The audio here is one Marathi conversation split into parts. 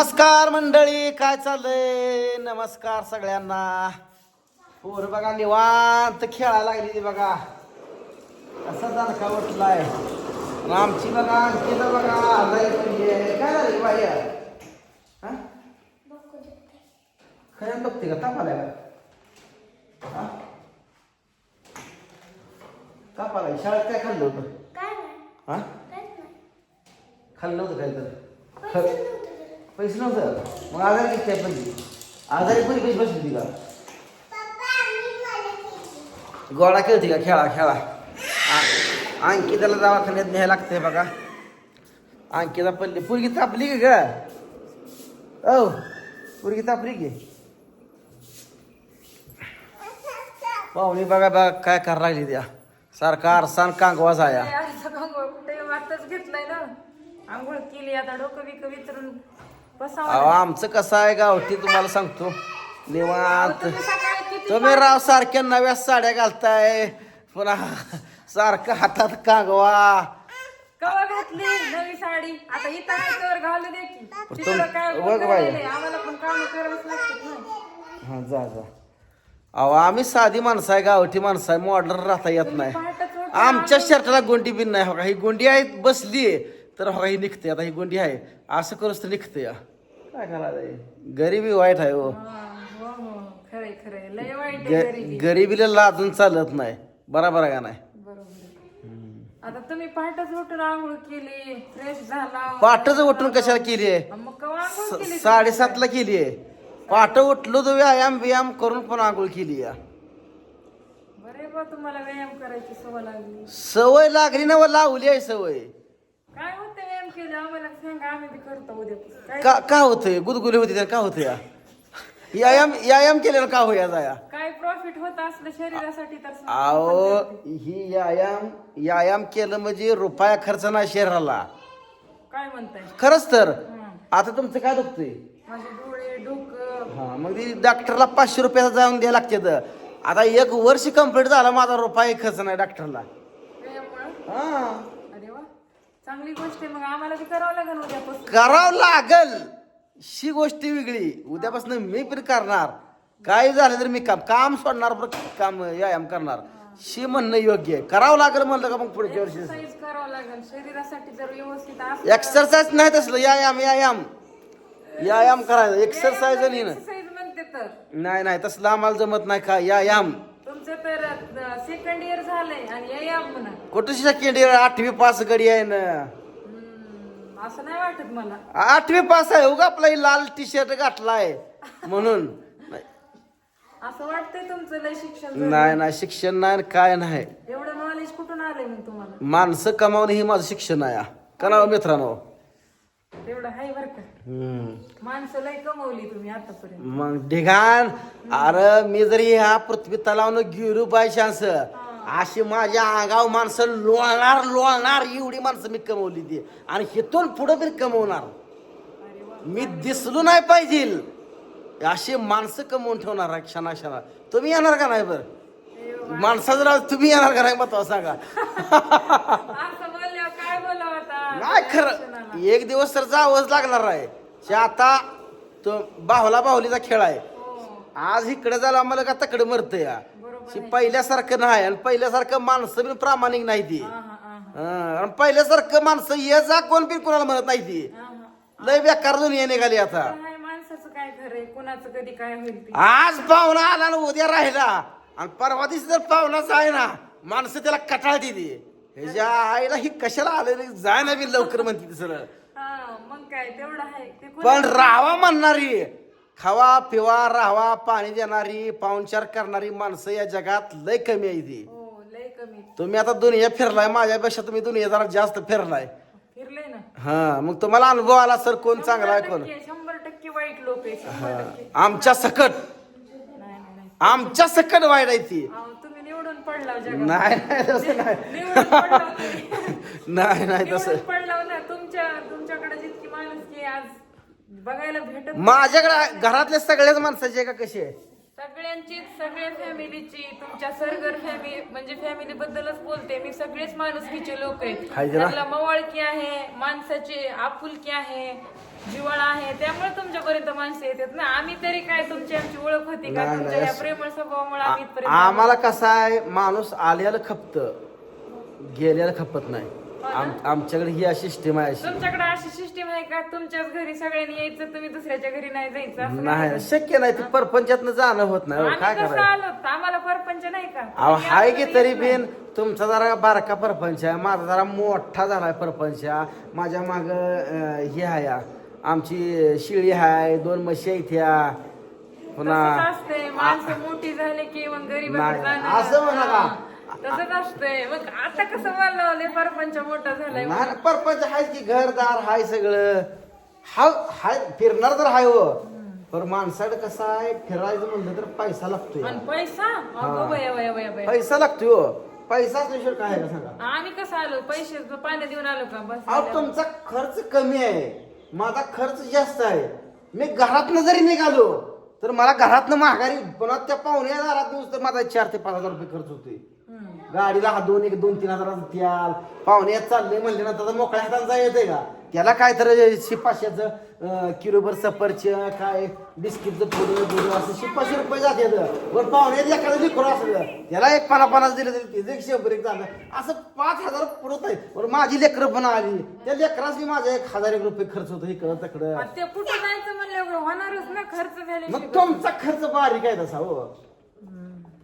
नमस्कार मंडळी काय चाललंय? नमस्कार सगळ्यांना. पोर बघा निवांत खेळायला लागली ती बघा. कसा दणका उठलाय. आमची बघा आणखी बघा आलाय म्हणजे काय झालं बाई? हा? खरं बघते का? ताप आलाय का? हा? ताप आलाय शाळेत काय खाल्लं होतं? हा? खाल्लं होतं काय तर पैसे नव्हते. मग आजारी किती काय पैसे आजारी पण पैसे बसली का? गोळा खेळते का? खेळा खेळा. अंकिताला दवाखान्यात न्यायला लागतंय बघा. अंकिता पडली पुरगी तापली की ग? औ, पुरगी तापली की. पाहुणी बघा बघा काय करायला लागली त्या. सारखा आरसान कांगवा जाया घेतलंय ना. आंघोळ केली, आता डोकं बिकं विचारून अहो आमचं कसं आहे गावठी तुम्हाला सांगतो. निवांत. तुम्ही राव सारख्या नव्या साड्या घालताय. पुन्हा सारखं हातात कागवा. कवा घातली नवी साडी? आता इथं आहे तर घालू दे की. तुम- तिकडं काय बघ बाई. करायलंय? आम्हाला पण काम करावंच लागतात ना. हा जा जा. अहो आम्ही साधी माणसं आहे गावठी माणसं आहे मॉडर्न राहता येत नाही. पहाटच उठून आमच्या शर्टाला गोंडी बिन नाही हो का? ही गोंडी आहे बसली तर हो ही निघते आता ही गोंडी आहे. असं करूच तर निघते या काय करायचं गरिबी वाईट आहे हो. हा, हो हो. खरंय खरंय. लय वाईट आहे ग- गरिबी. गरिबीला लाजून चालत नाही. बरोबर आहे का नाही? बरोबर आहे. आता तुम्ही पहाटच उठून आंघोळ केली फ्रेश झाला. पाठच उठून कशाला केली आहे? मग कवा आंघोळ केली साडेसातला केली आहे. पाठ उठलो तर व्यायाम बियाम करून पण आंघोळ केली या बरे बा तुम्हाला व्यायाम करायची सवय लागली. सवय लागली ना व लावली आहे सवय. काय व्यायाम केलं आम्हाला सांगा आम्ही बी करतो उद्या काय का का होतंय? गुदगुली होती त्याला का होतं या व्यायाम व्यायाम केल्यानं का होया जाया? काय प्रॉफिट होत असलं शरीरासाठी तर. अहो ही व्यायाम व्यायाम केलं म्हणजे रुपया खर्च नाही शरीराला. काय म्हणताय? खरंच तर. आता तुमचं काय दुखतंय? माझे डोळे डोकं. हा मग ती डॉक्टरला पाचशे रुपयाचा जाऊन द्यायला लागते आता एक वर्ष कंप्लीट झाला माझा रुपया खर्च नाही डॉक्टरला. हा. चांगली गोष्ट आहे मग आम्हाला बी करावं लागेल उद्यापासून. करावं लागल. शी गोष्ट वेगळी. उद्यापासून मी पण करणार. काय झालं तर मी काम काम सोडणार पण काम व्यायाम करणार. शी म्हणणं योग्य आहे. करावं लागेल म्हणलं का मग पुढच्या वर्षी? एक्सरसाइज करावं लागेल. शरीरासाठी जर व्यवस्थित असलं एक्सरसाइज नाही तसलं. व्यायाम व्यायाम. व्यायाम करायचं. एक्सरसाइज नाही ना एक्सरसाइज म्हणते तर. नाही नाही. तसलं आम्हाला जमत नाही का? व्यायाम. तर सेकंड इयर झालंय आणि व्यायाम म्हणा. कुठं सेकंड इयर आठवी पास गडी आहे ना. हम्म, असं नाही वाटत मला. आठवी पास आहे. उगा आपला ही लाल टी शर्ट घातलाय म्हणून. नाही. असं वाटतंय तुमचं लय शिक्षण झालं. नाही नाही शिक्षण नाही आणि काय नाही. एवढं नॉलेज कुठून आलंय मग तुम्हाला? माणसं कमावणं ही माझं शिक्षण आहे. कनाव मित्रांनो. तेवढं आहे बरं का. माणसं लय कमवली तुम्ही आतापर्यंत. मग ढिगाण. अरे मी जरी ह्या पृथ्वी तलावनं गेलो बाय चान्स अशी माझ्या अंगाव माणसं लोळणार लोळणार एवढी माणसं मी कमवली ती. आणि हिथून पुढं तरी कमवणार. मी दिसलो नाही पाहिजे. अशी माणसं कमवून ठेवणार क्षणा क्षणा तुम्ही येणार का नाही बरं? माणसाचं राव तुम्ही येणार का नाही मग सांगा. काय खरं. एक दिवस तर जावंच लागणार आहे. हे आता तो बाहुला बाहुलीचा खेळ आहे. हो. आज इकडे झालं आम्हाला का तकडे मरत या? हे पहिल्यासारखं नाही आणि पहिल्यासारखं माणसं बी प्रामाणिक नाही ती. आणि पहिल्यासारखं माणसं ये जा कोण बी कोणाला म्हणत नाही ती. लय बेकार दुनिया निघाली आता. आज पाहुणा आला ना उद्या राहिला. आणि परवा दिवशी जर पाहुणाच आहे ना माणसं त्याला कटाळती ती. ह्याच्या आईला ही कशाला आलेली जाय ना बी लवकर म्हणते ती सरळ. हा मग काय तेवढं आहे. ते पण राहावा म्हणणारी खावा पिवा राहावा पाणी देणारी पाहुणचार करणारी माणसं या जगात लय कमी आहे ती. हो लय कमी. तुम्ही आता दुनिया फिरलाय माझ्यापेक्षा तुम्ही दुनिया जरा जास्त फिरलाय. फिरले ना. हा मग तुम्हाला अनुभव आला सर कोण चांगला आहे कोण? शंभर टक्के- शंभर टक्के वाईट लोक आहे शंभर टक्के. आमच्या सकट. आमच्या सकट वाईट आहे ती. अहो, तुम्ही निवडून पडला जगात. नाही नाही तसं नाही. निवडून पडला तुम्ही. नाही नाही तसं निवडून पडला ना तुमच्या तुमच्याकडे जितकी माणूस की आज बघायला भेटत माझ्याकडे घरातले सगळ्याच माणसाचे का कसे आहे सगळ्यांची सगळ्या फॅमिलीची तुमच्या सरगर फॅमिली म्हणजे फॅमिली बद्दलच बोलते. मी सगळेच माणुसकीचे लोक हाय आहेत जरा. मवळकी आहे माणसाची आपुलकी आहे जिवाळा आहे. त्यामुळे तुमच्यापर्यंत माणसं येतात ना. आम्ही तरी काय तुमची आमची ओळख होती का? नाही, तुमच्या नाही. या प्रेमळ स्वभावामुळे आम्ही आ- इथपर्यंत आलो. आम्हाला कसं आहे माणूस आल्याला खपत. गेल्याला खपत नाही. आम- आमच्याकडे ही अशी सिस्टीम आहे अशी. तुमच्याकडे अशी सिस्टीम आहे का? तुमच्याच घरी सगळ्यांनी यायचं तुम्ही दुसऱ्याच्या घरी नाही जायचं असं नाही शक्य नाही ते परपंचातनं जाणं होत नाही. हो, आम्ही काय कसं करायचं? आलो आम्हाला परपंच नाही का? अहो हाय की तरी. बिन तुमचा जरा बारका परपंच आहे. माझा जरा मोठा झालाय परपंच. माझ्या माग हे आहे. आमची शिळी आहे दोन म्हशी आहेत ह्या. पुन्हा तसंच असतंय. माणसं मोठी झाले की मग गरीब नाही, असं म्हणा का? तसंच असतंय मग आता कसं परपंच मोठा झालाय नाही परपंच आहे की घरदार हाय सगळं. हा हाय फिरणार तर हाय हो. पण माणसाकडे कसं आहे फिरायचं म्हणलं तर पैसा लागतोय. आणि पैसा? अगो बया बया बया बया पैसा लागतोय हो. पैसा असल्याशिवाय काय आहे का सांगा? आम्ही कसं आलो? पैसे पाण्या देऊन आलो का? बस अहो तुमचा खर्च कमी आहे. माझा खर्च जास्त आहे. मी घरातनं जरी निघालो तर मला घरातनं माघारी पुन्हा त्या पाहुण्या दारात तर माझा चार ते पाच हजार रुपये खर्च होतोय. गाडीला हा दोन एक दोन तीन हजाराचं त्याल. पाहुण्यात चालले म्हणले ना तर मोकळ्या हाताने जा येते का? त्याला काय तर शिपाशाचं किलोभर सफरच काय बिस्किटचं थोडं थोडं असं शिपाशे रुपये जाते वर पाहुण्यात एखादं लिखोर असलं. त्याला एक पन्नास पन्नास दिले तरी ते एक शंभर एक झालं. असं पाच हजार पुरत आहे बरं माझी लेकरं पण आली. त्या लेकरास बी माझा एक हजार एक रुपये खर्च होतो इकडं तिकडं. ते कुठं जायचं म्हणलं होणारच ना खर्च झाल्याशिवाय. मग तुमचा खर्च बारीक आहे तसा हो.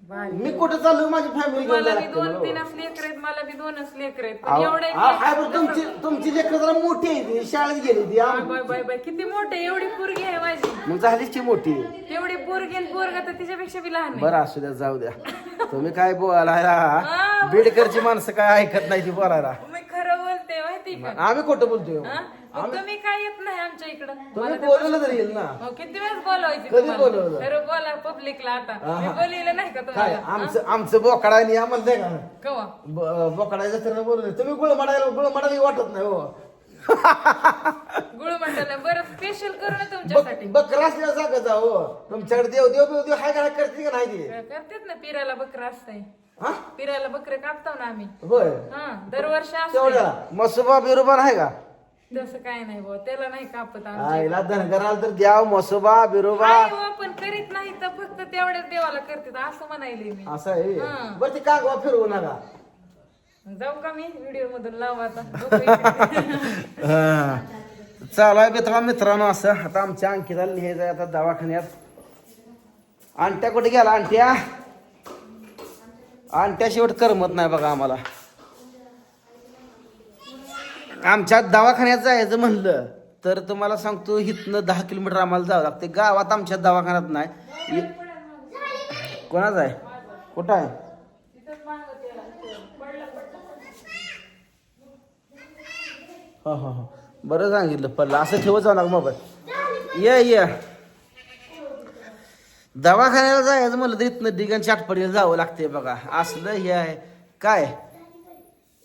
मी कुठं चाललो? माझी फॅमिली घेऊन मला बी दोन हो. तीनच लेकर आहेत मला बी दोनच लेकर आहेत. पण अहो, एवढे अहो, हाय बरं तुमची तुमची लेकरं जरा मोठी आहे ती शाळेत गेली ती बाय आम- बाय बाय बाय. किती मोठे एवढी पोरगी आहे माझी. मग झालीच ती मोठी. एवढी पोरगी आणि पोरगा तर तिच्यापेक्षा बी लहान आहे. बरं असू द्या जाऊ द्या. तुम्ही काय बोलायला. बीडकरची माणसं काय ऐकत नाही ती बोलायला. मी खरं बोलते माहिती का? आम्ही खोटं बोलतोय. हा? तुम्ही काय येत नाही आमच्या इकडं? तुम्ही तर- बोलवलं तरी येईल ना. हो, किती वेळेस बोलवायची कधी तुम्हाला? बोलवलं? खरं बोला पब्लिकला आता. मी. बोललेलं नाही का काय तुम्हाला? आमचं आमचं बोकडा आणि या म्हणताय का? कवा? ब- बोकडाच्या तर बोलले तुम्ही गुळ मडायला गुळ मडायला वाटत नाही हो. गुळ म्हणताना बरं स्पेशल करू ना तुमच्यासाठी. बक- बकरा असल्या जागा जा हो. तुमच्याकडे देव देव देव देव हाय काय करते का नाही ते? करतेत ना पिराला बकरं असतंय. हा? पिराला बकरे कापतो ना आम्ही. होय. हा दरवर्षी असतंय. तेवढ्या मसोबा बिरोबा आहे का? तसं काय नाही बुवा त्याला नाही कापत आईला धनगराला तर द्याव मसोबा बिरोबा. पण करीत नाही तर फक्त तेवढ्याच देवाला करतात असं म्हणायले मी. असं आहे. बरं ते कागवा फिरवू नका. जाऊ का मी व्हिडिओ मधून? लावा आता. चालू आहे मित्रा मित्रांनो असं. आता आमच्या अंकिता लिहायचं आहे आता दवाखान्यात. अंट्या कुठे गेला अंट्या? अंट्या शेवट करमत नाही बघा आम्हाला. आमच्या दवाखान्यात जायचं म्हणलं तर तुम्हाला सांगतो इथनं दहा किलोमीटर आम्हाला जावं लागते गावात आमच्या दवाखान्यात नाही. इ- कोणाचं आहे? कुठं आहे? हा हा हा. बरं सांगितलं पडलं. असं ठेवत जाऊ नका मोबाईल. ये ये. दवाखान्याला जायचं म्हणलं तर इथनं दिगन चाटपडीला जावं लागते बघा. असलं हे आहे. काय?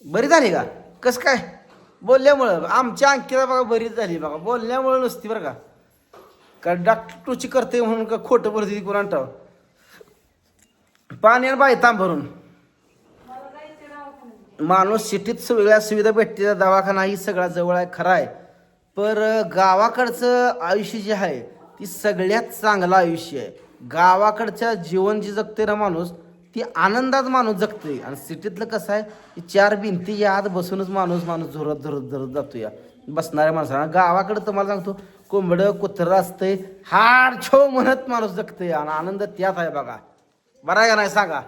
बरी झाली का? कस काय? बोलल्यामुळं आमच्या अंकिता बघा बरीच झाली बघा. बोलल्यामुळं नसती बरं का. का डॉक्टर टूची करते म्हणून का खोटं बोलते ती कोणा ठाव पाणी आणि भरून. माणूस सिटीत सगळ्या सुविधा भेटते दवाखाना ही सगळा जवळ आहे खरा आहे. पर गावाकडचं आयुष्य जे आहे ती सगळ्यात चांगलं आयुष्य आहे. गावाकडच्या जीवन जे जगते ना माणूस ती आनंदात माणूस जगते आणि सिटीतलं कसं आहे की चार भिंती या आत बसूनच माणूस माणूस झुरत झुरत झुरत जातो या बसणाऱ्या माणसाला गावाकडं तुम्हाला सांगतो कोंबडं कुत्रं असतंय हाड छो म्हणत माणूस जगतंय. आणि आनंद त्यात आहे बघा. बरं आहे का नाही सांगा?